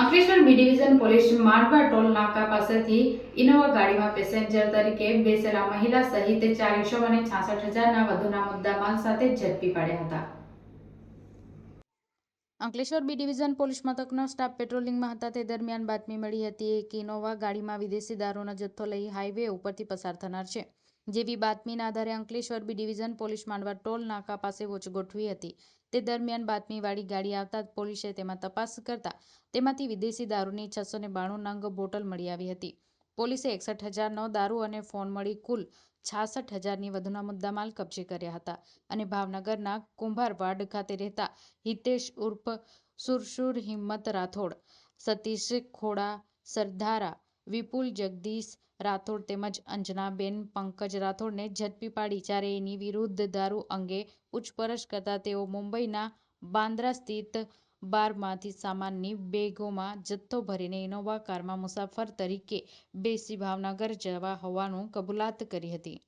Ankleshwar B division police Mandva toll નાકા પાસેથી Innova ગાડીમાં passenger તરીકે બેસેલા મહિલા સહિત ચાર ઇસમોને છાસઠ હજારના વધુના મુદ્દામાલ સાથે ઝડપી પાડ્યા હતા. અંકલેશ્વર બી ડિવિઝન પોલીસ મથકનો સ્ટાફ પેટ્રોલિંગમાં હતા. તે દરમિયાન બાતમી મળી હતી કે ઇનોવા ગાડીમાં વિદેશી દારૂનો જથ્થો લઈ હાઈવે ઉપરથી પસાર થનાર છે. જેવી બાતમીના આધારે Ankleshwar B division police Mandva toll નાકા પાસે વોચ ગોઠવી હતી. તે દરમિયાન બાતમીવાળી ગાડી આવતા પોલીસે તેમાં તપાસ કરતા તેમાંથી વિદેશી દારૂની છસો ને બાણું નંગ બોટલ મળી આવી હતી. પોલીસે એકસઠ હજારનો દારૂ અને ફોન મળી કુલ છાસઠ હજારની વધુના મુદ્દામાલ કબજે કર્યા હતા અને ભાવનગરના કુંભારવાડ ખાતે રહેતા હિતેશ ઉર્ફ સુરસુર હિંમત રાઠોડ, સતીશ ખોડા સરદારા વિપુલ, જગદીશ રાઠોડ તેમજ અંજનાબેન પંકજ રાઠોડને ઝડપી પાડી. જ્યારે એની વિરુદ્ધ દારૂ અંગે પૂછપરછ કરતા તેઓ મુંબઈના બાંદ્રા સ્થિત બારમાંથી સામાનની બેગોમાં જથ્થો ભરીને ઇનોવા કારમાં મુસાફર તરીકે બેસી ભાવનગર જવા હોવાનું કબૂલાત કરી હતી.